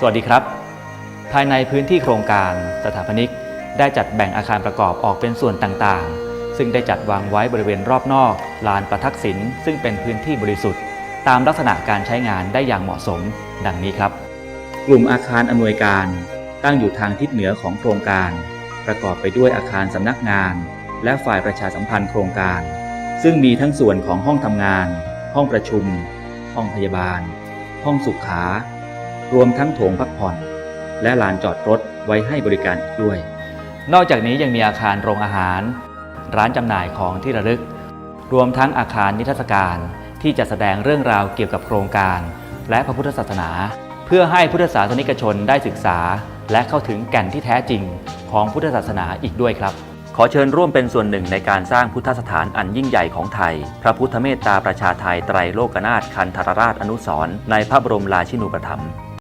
สวัสดีครับ ภายในพื้นที่โครงการสถาปนิก ได้จัดแบ่งอาคารประกอบออกเป็นส่วนต่างๆ ซึ่งได้จัดวางไว้บริเวณรอบนอก ลานประทักษิณซึ่งเป็นพื้นที่บริสุทธิ์ ตามลักษณะการใช้งานได้อย่างเหมาะสม ดังนี้ครับ กลุ่มอาคารอำนวยการ ตั้งอยู่ทางทิศเหนือของโครงการ ประกอบไปด้วยอาคารสำนักงาน และฝ่ายประชาสัมพันธ์โครงการ ซึ่งมีทั้งส่วนของห้องทำงาน ห้องประชุม ห้องพยาบาล ห้องสุขา รวมทั้งโถงพักผ่อน และลานจอดรถไว้ให้บริการอีกด้วย นอกจากนี้ยังมีอาคารโรงอาหาร ร้านจำหน่ายของที่ระลึก รวมทั้งอาคารนิทรรศการที่จะแสดงเรื่องราวเกี่ยวกับโครงการ และพระพุทธศาสนา เพื่อให้พุทธศาสนิกชนได้ศึกษา และเข้าถึงแก่นที่แท้จริงของพุทธศาสนาอีกด้วยครับ ขอเชิญร่วมเป็นส่วนหนึ่งในการสร้างพุทธสถานอันยิ่งใหญ่ของไทย พระพุทธเมตตาประชาไทยไตรโลกนาถคันธรราชอนุสรณ์ในพระบรมราชินูปถัมภ์